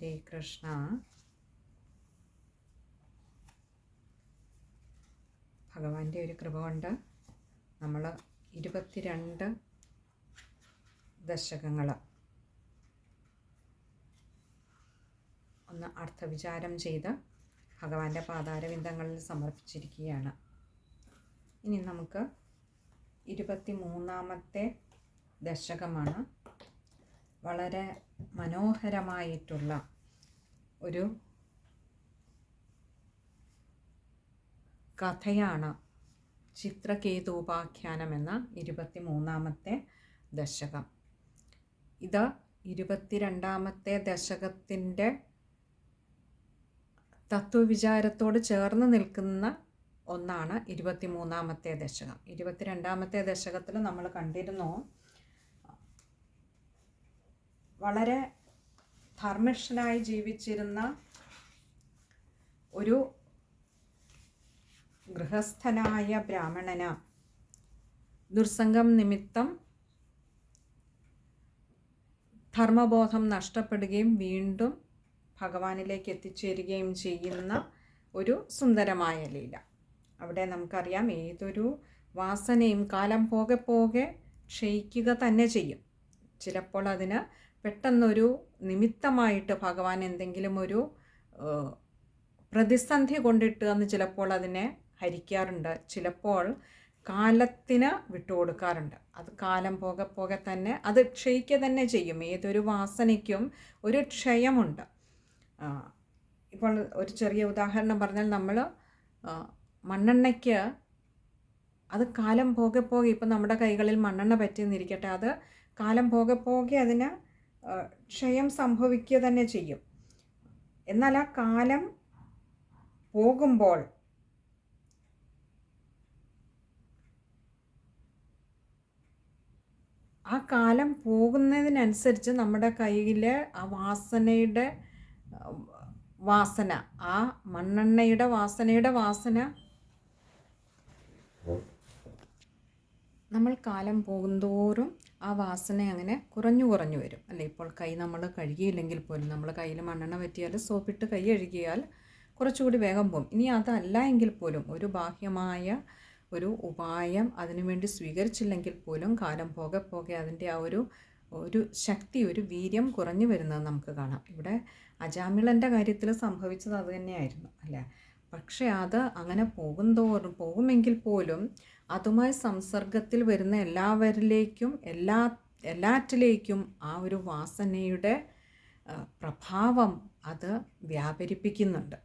ഹരേ കൃഷ്ണ. ഭഗവാന്റെ ഒരു കൃപ കൊണ്ട് നമ്മൾ ഇരുപത്തിരണ്ട് ദശകങ്ങൾ ഒന്ന് അർത്ഥവിചാരം ചെയ്ത് ഭഗവാന്റെ പാതാരവിന്ദങ്ങളിൽ സമർപ്പിച്ചിരിക്കുകയാണ്. ഇനി നമുക്ക് ഇരുപത്തി മൂന്നാമത്തെ ദശകമാണ്. വളരെ മനോഹരമായിട്ടുള്ള ഒരു കഥയാണ് ചിത്രകേതോപാഖ്യാനം എന്ന ഇരുപത്തി മൂന്നാമത്തെ ദശകം. ഇത് ഇരുപത്തിരണ്ടാമത്തെ ദശകത്തിന്റെ തത്വവിചാരത്തോട് ചേർന്ന് നിൽക്കുന്ന ഒന്നാണ് ഇരുപത്തി മൂന്നാമത്തെ ദശകം. ഇരുപത്തിരണ്ടാമത്തെ ദശകത്തിൽ നമ്മൾ കണ്ടിരുന്നു വളരെ ധർമ്മിഷ്ഠനായി ജീവിച്ചിരുന്ന ഒരു ഗൃഹസ്ഥനായ ബ്രാഹ്മണന ദുർസംഗം നിമിത്തം ധർമ്മബോധം നഷ്ടപ്പെടുകയും വീണ്ടും ഭഗവാനിലേക്ക് എത്തിച്ചേരുകയും ചെയ്യുന്ന ഒരു സുന്ദരമായ ലീല. അവിടെ നമുക്കറിയാം ഏതൊരു വാസനയും കാലം പോകെ പോകെ ക്ഷയിക്കുക തന്നെ ചെയ്യും. ചിലപ്പോൾ അതിന് പെട്ടെന്നൊരു നിമിത്തമായിട്ട് ഭഗവാൻ എന്തെങ്കിലും ഒരു പ്രതിസന്ധി കൊണ്ടിട്ട് എന്ന് ചിലപ്പോൾ അതിനെ ഹരിക്കാറുണ്ട്. ചിലപ്പോൾ കാലത്തിന് വിട്ടുകൊടുക്കാറുണ്ട് അത് കാലം പോകെ പോകെ തന്നെ അത് ക്ഷയിക്കുക തന്നെ ചെയ്യും. ഏതൊരു വാസനയ്ക്കും ഒരു ക്ഷയമുണ്ട്. ഇപ്പോൾ ഒരു ചെറിയ ഉദാഹരണം പറഞ്ഞാൽ നമ്മൾ മണ്ണെണ്ണയ്ക്ക് അത് കാലം പോകെ പോകെ ഇപ്പം നമ്മുടെ കൈകളിൽ മണ്ണെണ്ണ പറ്റിയെന്നിരിക്കട്ടെ അത് കാലം പോകെ പോകെ അതിന് ക്ഷയം സംഭവിക്കുക തന്നെ ചെയ്യും. എന്നാൽ ആ കാലം പോകുമ്പോൾ ആ കാലം പോകുന്നതിനനുസരിച്ച് നമ്മുടെ കയ്യിൽ ആ വാസനയുടെ വാസന ആ മണ്ണെണ്ണയുടെ വാസനയുടെ വാസന നമ്മൾ കാലം പോകുന്തോറും ആ വാസന അങ്ങനെ കുറഞ്ഞു കുറഞ്ഞു വരും. അല്ലേ? ഇപ്പോൾ കൈ നമ്മൾ കഴുകിയില്ലെങ്കിൽ പോലും നമ്മൾ കയ്യിൽ മണ്ണെണ്ണ പറ്റിയാൽ സോപ്പിട്ട് കൈ കഴുകിയാൽ കുറച്ചുകൂടി വേഗം പോകും ഇനി അതല്ല എങ്കിൽ പോലും ഒരു ബാഹ്യമായ ഒരു ഉപായം അതിനുവേണ്ടി സ്വീകരിച്ചില്ലെങ്കിൽ പോലും കാലം പോകെ പോകെ അതിന്റെ ആ ഒരു ഒരു ശക്തി ഒരു വീര്യം കുറഞ്ഞു വരുന്നത് നമുക്ക് കാണാം. ഇവിടെ അജാമിളന്റെ കാര്യത്തിൽ സംഭവിച്ചത് അത് തന്നെയായിരുന്നു. അല്ലേ? പക്ഷേ അത് അങ്ങനെ പോകുന്തോറും പോകുമെങ്കിൽ പോലും അതുമായി സംസർഗത്തിൽ വരുന്ന എല്ലാവരിലേക്കും എല്ലാ എല്ലാറ്റിലേക്കും ആ ഒരു വാസനയുടെ പ്രഭാവം അത് വ്യാപരിപ്പിക്കുന്നുണ്ട്.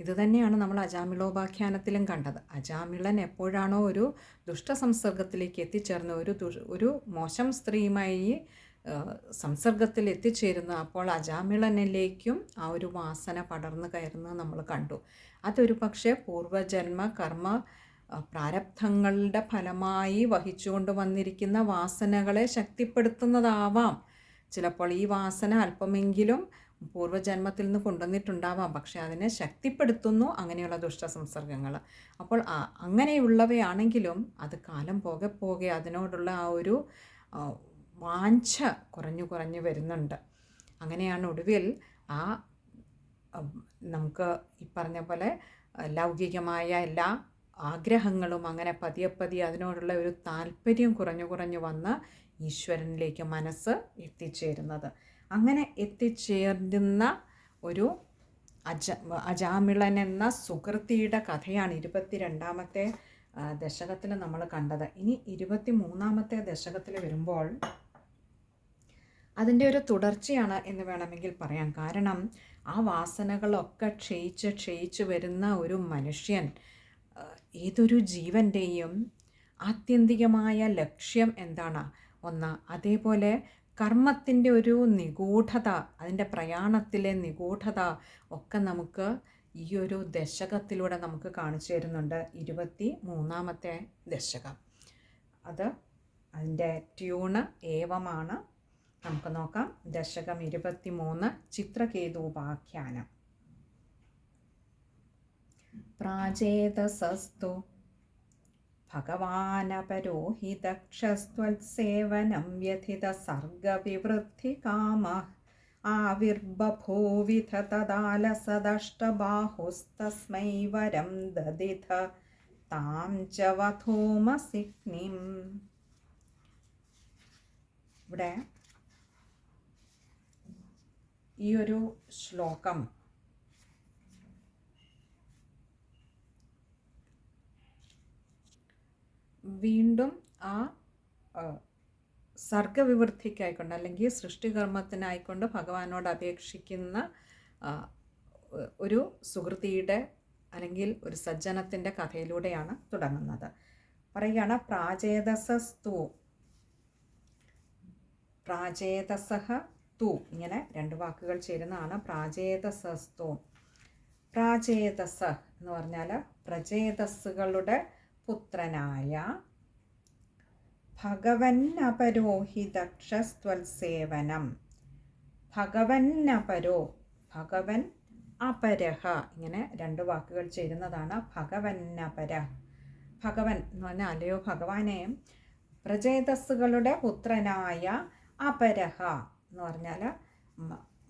ഇത് തന്നെയാണ് നമ്മൾ അജാമിളോപാഖ്യാനത്തിലും കണ്ടത്. അജാമിളൻ എപ്പോഴാണോ ഒരു ദുഷ്ട ദുഷ്ടസംസർഗത്തിലേക്ക് എത്തിച്ചേർന്ന ഒരു ഒരു മോശം സ്ത്രീയുമായി സംസർഗത്തിൽ എത്തിച്ചേരുന്ന അപ്പോൾ അജാമിളനിലേക്കും ആ ഒരു വാസന പടർന്നു കയറുന്നത് നമ്മൾ കണ്ടു. അതൊരു പക്ഷേ പൂർവജന്മ കർമ്മ പ്രാരബ്ധങ്ങളുടെ ഫലമായി വഹിച്ചുകൊണ്ട് വന്നിരിക്കുന്ന വാസനകളെ ശക്തിപ്പെടുത്തുന്നതാവാം. ചിലപ്പോൾ ഈ വാസന അല്പമെങ്കിലും പൂർവജന്മത്തിൽ നിന്ന് കൊണ്ടുവന്നിട്ടുണ്ടാവാം. പക്ഷെ അതിനെ ശക്തിപ്പെടുത്തുന്നു അങ്ങനെയുള്ള ദുഷ്ടസംസർഗങ്ങൾ അപ്പോൾ അങ്ങനെയുള്ളവയാണെങ്കിലും അത് കാലം പോകെ പോകെ അതിനോടുള്ള ആ ഒരു വാഞ്ച കുറഞ്ഞു കുറഞ്ഞു വരുന്നുണ്ട്. അങ്ങനെയാണ് ഒടുവിൽ ആ നമുക്ക് ഈ പറഞ്ഞ പോലെ ലൗകികമായ എല്ലാ ആഗ്രഹങ്ങളും അങ്ങനെ പതിയെ പതിയെ അതിനോടുള്ള ഒരു താല്പര്യം കുറഞ്ഞു കുറഞ്ഞു വന്ന് ഈശ്വരനിലേക്ക് മനസ്സ് എത്തിച്ചേരുന്നത്. അങ്ങനെ എത്തിച്ചേരുന്ന ഒരു അജ അജാമിളൻ എന്ന സുഹൃത്തിയുടെ കഥയാണ് ഇരുപത്തി രണ്ടാമത്തെ ദശകത്തിൽ നമ്മൾ കണ്ടത്. ഇനി ഇരുപത്തി മൂന്നാമത്തെ ദശകത്തിൽ വരുമ്പോൾ അതിന്റെ ഒരു തുടർച്ചയാണ് എന്ന് വേണമെങ്കിൽ പറയാം. കാരണം ആ വാസനകളൊക്കെ ക്ഷയിച്ച് ക്ഷയിച്ച് വരുന്ന ഒരു മനുഷ്യൻ ഏതൊരു ജീവന്റെയും ആത്യന്തികമായ ലക്ഷ്യം എന്താണ്? ഒന്ന് അതേപോലെ കർമ്മത്തിന്റെ ഒരു നിഗൂഢത അതിന്റെ പ്രയാണത്തിലെ നിഗൂഢത ഒക്കെ നമുക്ക് ഈ ഒരു ദശകത്തിലൂടെ നമുക്ക് കാണിച്ചു തരുന്നുണ്ട്. ഇരുപത്തി മൂന്നാമത്തെ ദശകം. അത് അതിന്റെ ട്യൂണ് ഏവമാണ്? നമുക്ക് നോക്കാം. ദശകം ഇരുപത്തി മൂന്ന് ചിത്രകേതൂപാഖ്യാനം പ്രാചേതസസ്തു. ഭഗവാനപരോഹിതക്ഷസ്ത്വത്സേവനം വ്യഥിത സർഗവിവൃദ്ധി കാമ ആവിർബഭൂവിധ തദാലസദഷ്ടബാഹുസ്തസ്മൈ വരം ദദിഥ താം ച വധൂമസിഗ്നിം ഇവിടെ ഈ ഒരു ശ്ലോകം വീണ്ടും ആ സർഗവിവൃദ്ധിക്കായിക്കൊണ്ട് അല്ലെങ്കിൽ സൃഷ്ടികർമ്മത്തിനായിക്കൊണ്ട് ഭഗവാനോട് അപേക്ഷിക്കുന്ന ഒരു സുഹൃതിയുടെ അല്ലെങ്കിൽ ഒരു സജ്ജനത്തിന്റെ കഥയിലൂടെയാണ് തുടങ്ങുന്നത്. പറയുകയാണ് പ്രാചേതസസ്തു പ്രാചേതസഹ തു. ഇങ്ങനെ രണ്ട് വാക്കുകൾ ചേരുന്നതാണ്. പ്രാചേതസസ്തു പ്രാചേതസ എന്ന് പറഞ്ഞാൽ പ്രചേതസ്സുകളുടെ പുത്രനായ ഭഗവന്നപരോഹിതക്ഷസ്ത്വത്സേവനം. ഭഗവന്നപരോ ഭഗവൻ അപരഹ. ഇങ്ങനെ രണ്ട് വാക്കുകൾ ചേരുന്നതാണ് ഭഗവന്നപര. ഭഗവൻ എന്ന് പറഞ്ഞാൽ അല്ലയോ ഭഗവാനെ. പ്രചേതസ്സുകളുടെ പുത്രനായ അപരഹ എന്ന് പറഞ്ഞാൽ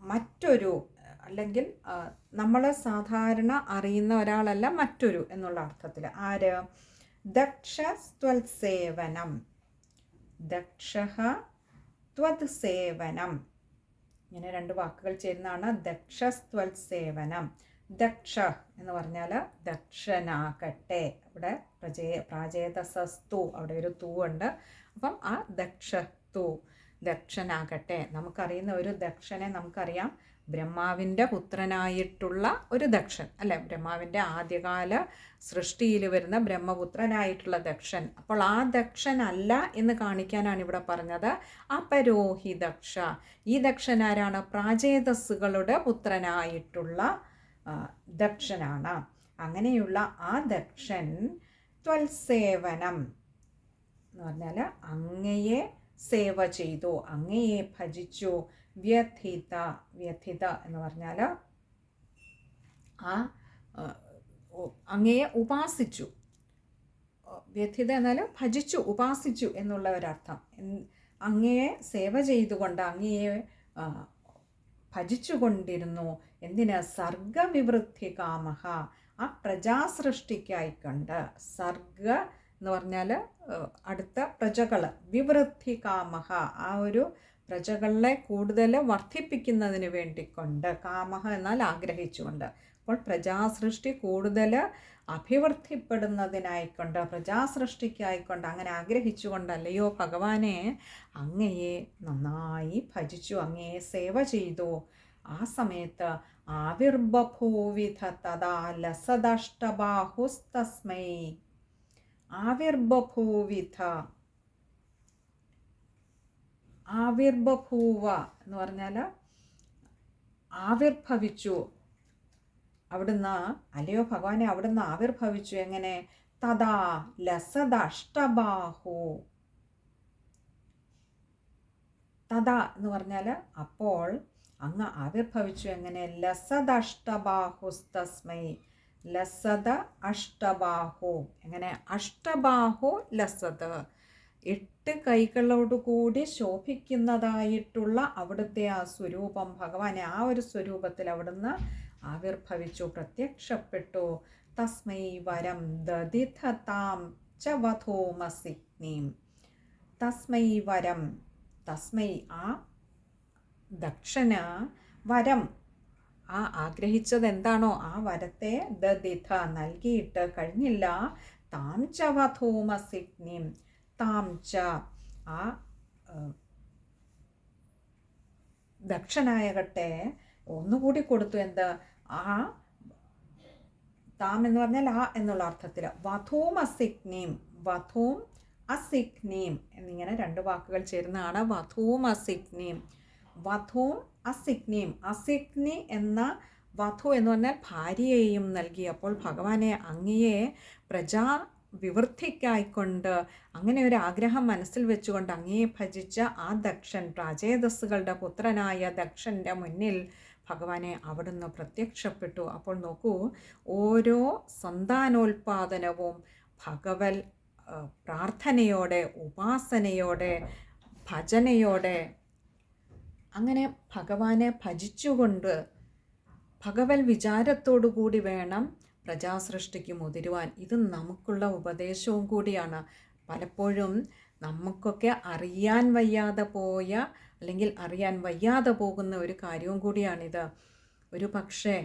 മറ്റൊരു അല്ലെങ്കിൽ നമ്മൾ സാധാരണ അറിയുന്ന ഒരാളല്ല മറ്റൊരു എന്നുള്ള അർത്ഥത്തിൽ. ആര്? ദക്ഷസ്ത്വൽസേവനം ദക്ഷ ത്വത് സേവനം ഇങ്ങനെ രണ്ട് വാക്കുകൾ ചേരുന്നതാണ് ദക്ഷസ്ത്വൽസേവനം ദക്ഷ എന്ന് പറഞ്ഞാൽ ദക്ഷനാകട്ടെ. അവിടെ പ്രജേ പ്രാചേതസസ്തു അവിടെ ഒരു തൂ ഉണ്ട്. അപ്പം ആ ദക്ഷ തൂ ദക്ഷനാകട്ടെ. നമുക്കറിയുന്ന ഒരു ദക്ഷനെ നമുക്കറിയാം. ബ്രഹ്മാവിന്റെ പുത്രനായിട്ടുള്ള ഒരു ദക്ഷൻ അല്ലെ? ബ്രഹ്മാവിന്റെ ആദ്യകാല സൃഷ്ടിയിൽ വരുന്ന ബ്രഹ്മപുത്രനായിട്ടുള്ള ദക്ഷൻ. അപ്പോൾ ആ ദക്ഷനല്ല എന്ന് കാണിക്കാനാണ് ഇവിടെ പറഞ്ഞത്. അപരോഹി ദക്ഷ. ഈ ദക്ഷൻ ആരാണ്? പ്രാചേതസ്സുകളുടെ പുത്രനായിട്ടുള്ള ദക്ഷനാണ്. അങ്ങനെയുള്ള ആ ദക്ഷൻ ത്വൽസേവനം എന്ന് പറഞ്ഞാൽ അങ്ങയെ സേവ ചെയ്തു അങ്ങയെ ഭജിച്ചു വ്യഥിത വ്യഥിത എന്ന് പറഞ്ഞാൽ ആ അങ്ങയെ ഉപാസിച്ചു. വ്യഥിത എന്നാൽ ഭജിച്ചു ഉപാസിച്ചു എന്നുള്ള ഒരർത്ഥം. അങ്ങയെ സേവ ചെയ്തുകൊണ്ട് അങ്ങയെ ഭജിച്ചുകൊണ്ടിരുന്നു എന്തിന്? സർഗവിവൃദ്ധി കാമഹ ആ പ്രജാസൃഷ്ടിക്കായിക്കൊണ്ട് സർഗ എന്ന് പറഞ്ഞാൽ അടുത്ത പ്രജകൾ വിവൃദ്ധി കാമഹ ആ ഒരു പ്രജകളെ കൂടുതൽ വർദ്ധിപ്പിക്കുന്നതിന് വേണ്ടിക്കൊണ്ട് കാമഹ എന്നാൽ ആഗ്രഹിച്ചുകൊണ്ട്. അപ്പോൾ പ്രജാസൃഷ്ടി കൂടുതൽ അഭിവൃദ്ധിപ്പെടുന്നതിനായിക്കൊണ്ട് പ്രജാസൃഷ്ടിക്കായിക്കൊണ്ട് അങ്ങനെ ആഗ്രഹിച്ചുകൊണ്ടല്ലയോ ഭഗവാനെ അങ്ങയെ നന്നായി ഭജിച്ചു അങ്ങയെ സേവ ചെയ്തു. ആ സമയത്ത് ആവിർബഭൂവിധ തഥാ ലസദഷ്ടബാഹുസ്തസ്മൈ ആവിർഭൂവ എന്ന് പറഞ്ഞാൽ ആവിർഭവിച്ചു. അവിടുന്ന് അല്ലയോ ഭഗവാനെ അവിടുന്ന് ആവിർഭവിച്ചു. എങ്ങനെ? തഥാ ലസദഷ്ടബാഹു. തഥാ എന്ന് പറഞ്ഞാൽ അപ്പോൾ അങ്ങ് ആവിർഭവിച്ചു. എങ്ങനെ? ലസദഷ്ടബാഹുസ്തസ്മൈ. ലസദ അഷ്ടബാഹു. എങ്ങനെ? അഷ്ടബാഹു ലസദ് എട്ട് കൈകളോട് കൂടി ശോഭിക്കുന്നതായിട്ടുള്ള അവിടുത്തെ ആ സ്വരൂപം ഭഗവാനെ ആ ഒരു സ്വരൂപത്തിൽ അവിടുന്ന് ആവിർഭവിച്ചു പ്രത്യക്ഷപ്പെട്ടു. തസ്മൈ വരം ദതിഥതാം ച തസ്മൈ വരം തസ്മൈ ആ ദക്ഷന വരം. ആ ആഗ്രഹിച്ചത് എന്താണോ ആ വരത്തെ ദതിഥ നൽകിയിട്ട് കഴിഞ്ഞില്ല. താം ച താം ച. ആ ദക്ഷനായകട്ടെ ഒന്നുകൂടി കൊടുത്തു എന്ത്? ആ താം എന്ന് പറഞ്ഞാൽ ആ എന്നുള്ള അർത്ഥത്തിൽ വധൂം അസിഗ്നീം വധൂം അസിഗ്നീം എന്നിങ്ങനെ രണ്ട് വാക്കുകൾ ചേരുന്നതാണ്. വധൂം അസിഗ്നീം വധൂം അസിഗ്നീം. അസിഗ്നി എന്ന വധു എന്ന് പറഞ്ഞാൽ ഭാര്യയെയും നൽകി. അപ്പോൾ ഭഗവാനെ അങ്ങയെ പ്രജാ വിവൃദ്ധിക്കായിക്കൊണ്ട് അങ്ങനെ ഒരു ആഗ്രഹം മനസ്സിൽ വെച്ചുകൊണ്ട് അങ്ങേ ഭജിച്ച ആ ദക്ഷൻ പ്രാചേതസ്സുകളുടെ പുത്രനായ ദക്ഷന്റെ മുന്നിൽ ഭഗവാനെ അവിടുന്ന് പ്രത്യക്ഷപ്പെട്ടു. അപ്പോൾ നോക്കൂ ഓരോ സന്താനോൽപാദനവും ഭഗവൽ പ്രാർത്ഥനയോടെ ഉപാസനയോടെ ഭജനയോടെ അങ്ങനെ ഭഗവാനെ ഭജിച്ചുകൊണ്ട് ഭഗവൽ വിചാരത്തോടു കൂടി വേണം പ്രജാസൃഷ്ടിക്ക് മുതിരുവാൻ. ഇത് നമുക്കുള്ള ഉപദേശവും കൂടിയാണ്. പലപ്പോഴും നമുക്കൊക്കെ അറിയാൻ വയ്യാതെ പോയ അല്ലെങ്കിൽ അറിയാൻ വയ്യാതെ പോകുന്ന ഒരു കാര്യവും കൂടിയാണിത്. ഒരു പക്ഷേ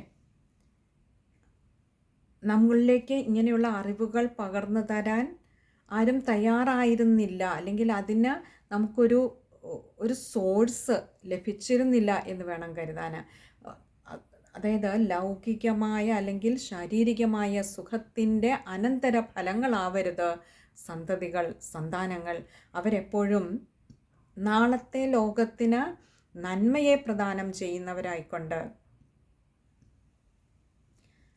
നമ്മളിലേക്ക് ഇങ്ങനെയുള്ള അറിവുകൾ പകർന്നു തരാൻ ആരും തയ്യാറായിരുന്നില്ല. അല്ലെങ്കിൽ അതിന് നമുക്കൊരു ഒരു സോഴ്സ് ലഭിച്ചിരുന്നില്ല എന്ന് വേണം കരുതാൻ. അതായത് ലൗകികമായ അല്ലെങ്കിൽ ശാരീരികമായ സുഖത്തിന്റെ അനന്തര ഫലങ്ങളാവരുത്. സന്തതികൾ സന്താനങ്ങൾ അവരെപ്പോഴും നാളത്തെ ലോകത്തിന് നന്മയെ പ്രദാനം ചെയ്യുന്നവരായിക്കൊണ്ട്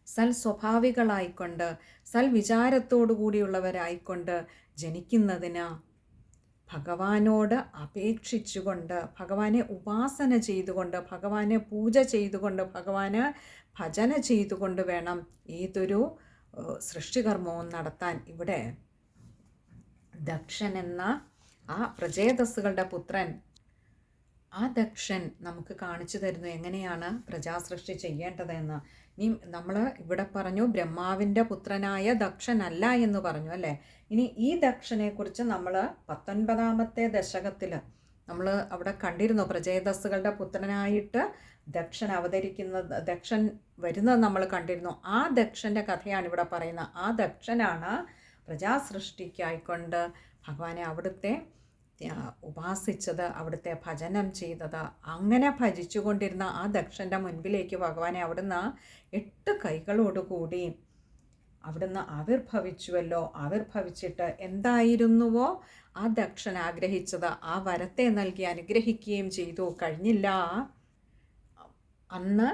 സൽ സ്വഭാവികളായിക്കൊണ്ട് സൽ വിചാരത്തോടു കൂടിയുള്ളവരായിക്കൊണ്ട് ജനിക്കുന്നതിന് ഭഗവാനോട് അപേക്ഷിച്ചുകൊണ്ട് ഭഗവാനെ ഉപാസന ചെയ്തുകൊണ്ട് ഭഗവാനെ പൂജ ചെയ്തുകൊണ്ട് ഭഗവാന് ഭജന ചെയ്തുകൊണ്ട് വേണം ഏതൊരു സൃഷ്ടികർമ്മവും നടത്താൻ. ഇവിടെ ദക്ഷൻ എന്ന ആ പ്രജേതസ്സുകളുടെ പുത്രൻ ആ ദക്ഷൻ നമുക്ക് കാണിച്ചു തരുന്നു എങ്ങനെയാണ് പ്രജാസൃഷ്ടി ചെയ്യേണ്ടതെന്ന്. ഇനി നമ്മൾ ഇവിടെ പറഞ്ഞു ബ്രഹ്മാവിന്റെ പുത്രനായ ദക്ഷനല്ല എന്ന് പറഞ്ഞു അല്ലേ? ഇനി ഈ ദക്ഷനെക്കുറിച്ച് നമ്മൾ പത്തൊൻപതാമത്തെ ദശകത്തിൽ നമ്മൾ അവിടെ കണ്ടിരുന്നു പ്രജേതസ്സുകളുടെ പുത്രനായിട്ട് ദക്ഷൻ അവതരിക്കുന്ന ദക്ഷൻ വരുന്നത് നമ്മൾ കണ്ടിരുന്നു. ആ ദക്ഷന്റെ കഥയാണ് ഇവിടെ പറയുന്നത്. ആ ദക്ഷനാണ് പ്രജാസൃഷ്ടിക്കായിക്കൊണ്ട് ഭഗവാനെ അവിടുത്തെ ഉപാസിച്ചത് അവിടുത്തെ ഭജനം ചെയ്തത്. അങ്ങനെ ഭജിച്ചുകൊണ്ടിരുന്ന ആ ദക്ഷന്റെ മുൻപിലേക്ക് ഭഗവാനെ അവിടുന്ന് എട്ട് കൈകളോടുകൂടി അവിടുന്ന് ആവിർഭവിച്ചുവല്ലോ ആവിർഭവിച്ചിട്ട് എന്തായിരുന്നുവോ? ആ ദക്ഷൻ ആഗ്രഹിച്ചത്. ആ വരത്തെ നൽകി അനുഗ്രഹിക്കുകയും ചെയ്തു. കഴിഞ്ഞില്ല. അന്ന്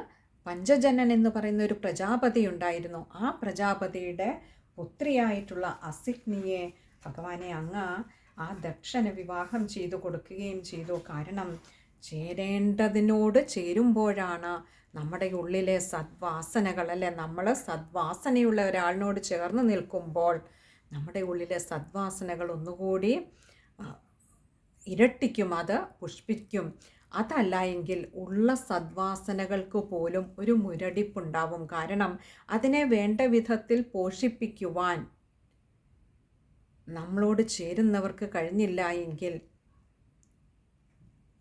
പഞ്ചജനൻ എന്ന് പറയുന്ന ഒരു പ്രജാപതി ഉണ്ടായിരുന്നു. ആ പ്രജാപതിയുടെ പുത്രിയായിട്ടുള്ള അസിഗ്നിയെ ഭഗവാനെ അങ്ങ് ആ ദക്ഷന് വിവാഹം ചെയ്തു കൊടുക്കുകയും ചെയ്തു. കാരണം ചേരേണ്ടതിനോട് ചേരുമ്പോഴാണ് നമ്മുടെ ഉള്ളിലെ സദ്വാസനകൾ അല്ലെ? നമ്മൾ സദ്വാസനയുള്ള ഒരാളിനോട് ചേർന്ന് നിൽക്കുമ്പോൾ നമ്മുടെ ഉള്ളിലെ സദ്വാസനകൾ ഒന്നുകൂടി ഇരട്ടിക്കും അത് പുഷ്പിക്കും. അതല്ല എങ്കിൽ ഉള്ള സദ്വാസനകൾക്ക് പോലും ഒരു മുരടിപ്പുണ്ടാവും. കാരണം അതിനെ വേണ്ട വിധത്തിൽ പോഷിപ്പിക്കുവാൻ നമ്മളോട് ചേരുന്നവർക്ക് കഴിഞ്ഞില്ല എങ്കിൽ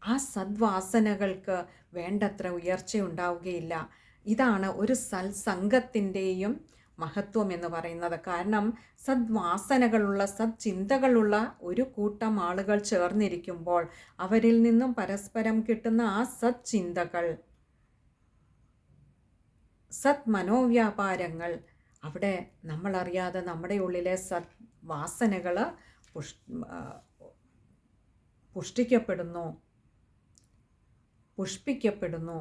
ആ സദ്വാസനകൾക്ക് വേണ്ടത്ര ഉയർച്ച ഉണ്ടാവുകയില്ല ഇതാണ് ഒരു സത്സംഗത്തിന്റെയും മഹത്വം എന്ന് പറയുന്നത്. കാരണം സദ്വാസനകളുള്ള സദ്ചിന്തകളുള്ള ഒരു കൂട്ടം ആളുകൾ ചേർന്നിരിക്കുമ്പോൾ അവരിൽ നിന്നും പരസ്പരം കിട്ടുന്ന ആ സദ്ചിന്തകൾ സത് മനോവ്യാപാരങ്ങൾ അവിടെ നമ്മളറിയാതെ നമ്മുടെ ഉള്ളിലെ സത് വാസനകൾ പുഷ് പുഷ്ടിക്കപ്പെടുന്നു പുഷ്പിക്കപ്പെടുന്നു.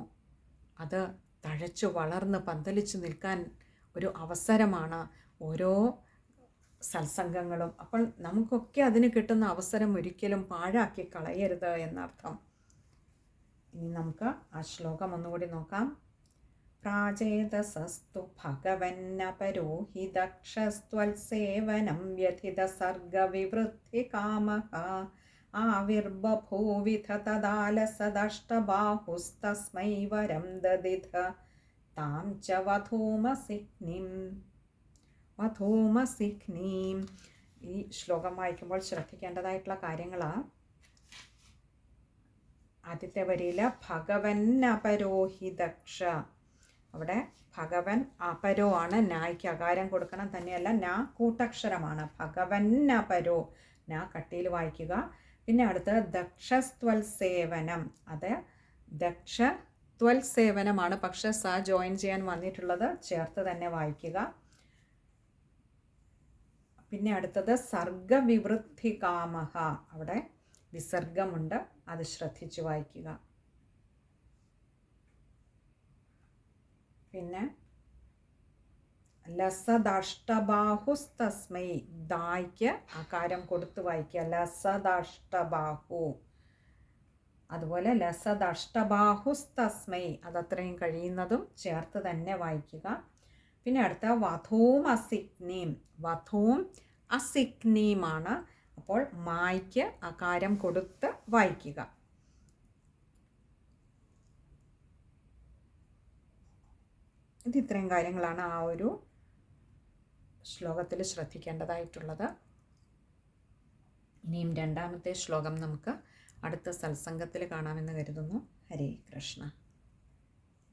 അത് തഴച്ചു വളർന്ന് പന്തലിച്ച് നിൽക്കാൻ ഒരു അവസരമാണ് ഓരോ സത്സംഗങ്ങളും. അപ്പോൾ നമുക്കൊക്കെ അതിന് കിട്ടുന്ന അവസരം ഒരിക്കലും പാഴാക്കി കളയരുത് എന്നർത്ഥം. ഇനി നമുക്ക് ആ ശ്ലോകം ഒന്നുകൂടി നോക്കാം. പ്രാചേതസസ്തു ഭഗവന്നപരോ ഹി ദക്ഷസ്ത്വത്സേവനം വ്യഥിതസർഗവിവൃദ്ധി കാമഃ ആവിർബഭൂവിധ തദാലസദഷ്ടബാഹുസ്തസ്മൈ വരം ദദിഥ താം ച വധൂമസിഗ്നിം വധൂമസിഗ്നീം ഈ ശ്ലോകം വായിക്കുമ്പോൾ ശ്രദ്ധിക്കേണ്ടതായിട്ടുള്ള കാര്യങ്ങളാണ് ആദ്യത്തെ വരിയിൽ ദക്ഷ അവിടെ ഭഗവൻ അപരോ ആണ്. നായ്ക്ക് അകാരം കൊടുക്കണം തന്നെയല്ല നാ കൂട്ടക്ഷരമാണ്. ഭഗവൻ അപരോ. നാ കട്ടിയിൽ വായിക്കുക. പിന്നെ അടുത്ത് ദക്ഷസ്ത്വൽ സേവനം അത് ദക്ഷ ത്വൽ സേവനമാണ് പക്ഷെ സ ജോയിൻ ചെയ്യാൻ വന്നിട്ടുള്ളത് ചേർത്ത് തന്നെ വായിക്കുക. പിന്നെ അടുത്തത് സർഗവിവൃദ്ധി കാമഹ അവിടെ വിസർഗമുണ്ട്. അത് ശ്രദ്ധിച്ച് വായിക്കുക. പിന്നെ ലസദഷ്ടബാഹുസ്തസ്മൈ ദായ്ക്ക് ആകാരം കൊടുത്ത് വായിക്കുക. ലസദഷ്ടബാഹു. അതുപോലെ ലസദഷ്ടബാഹുസ്തസ്മൈ അതത്രയും കഴിയുന്നതും ചേർത്ത് തന്നെ വായിക്കുക. പിന്നെ അടുത്ത വധൂം അസിഗ്നീം. വധൂം അസിഗ്നീമാണ്. അപ്പോൾ മായ്ക്ക് ആകാരം കൊടുത്ത് വായിക്കുക. ഇത് ഇത്രയും കാര്യങ്ങളാണ് ആ ഒരു ശ്ലോകത്തിൽ ശ്രദ്ധിക്കേണ്ടതായിട്ടുള്ളത്. ഇനിയും രണ്ടാമത്തെ ശ്ലോകം നമുക്ക് അടുത്ത സത്സംഗത്തിൽ കാണാമെന്ന് കരുതുന്നു. ഹരേ കൃഷ്ണ.